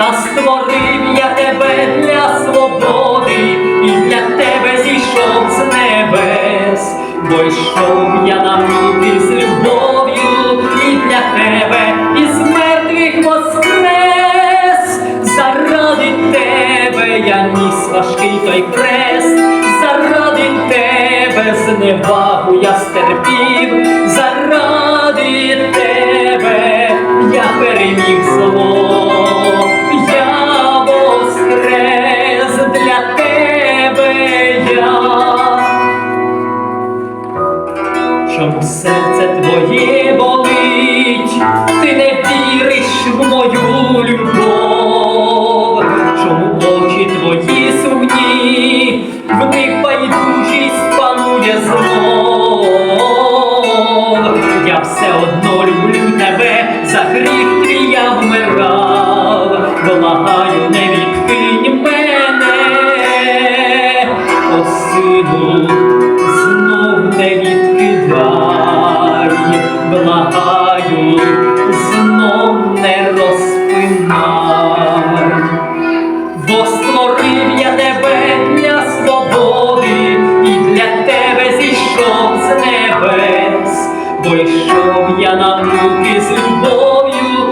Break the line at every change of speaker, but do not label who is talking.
та створив я тебе для свободи, і для тебе зійшов з небес, бо йшов я на муки з любов'ю, і для тебе із мертвих воскрес, заради тебе я ніс важкий той крест, заради тебе зневагу я стерпів, заради тебе серце твоє болить, ти не віриш в мою любов, чому очі твої сумні, в них байдужість панує знов. Я все одно люблю тебе, за гріх твій я вмирав, благаю, не відкинь мене, о сину, знов не відкидай, Пойшов я на муки з любов'ю.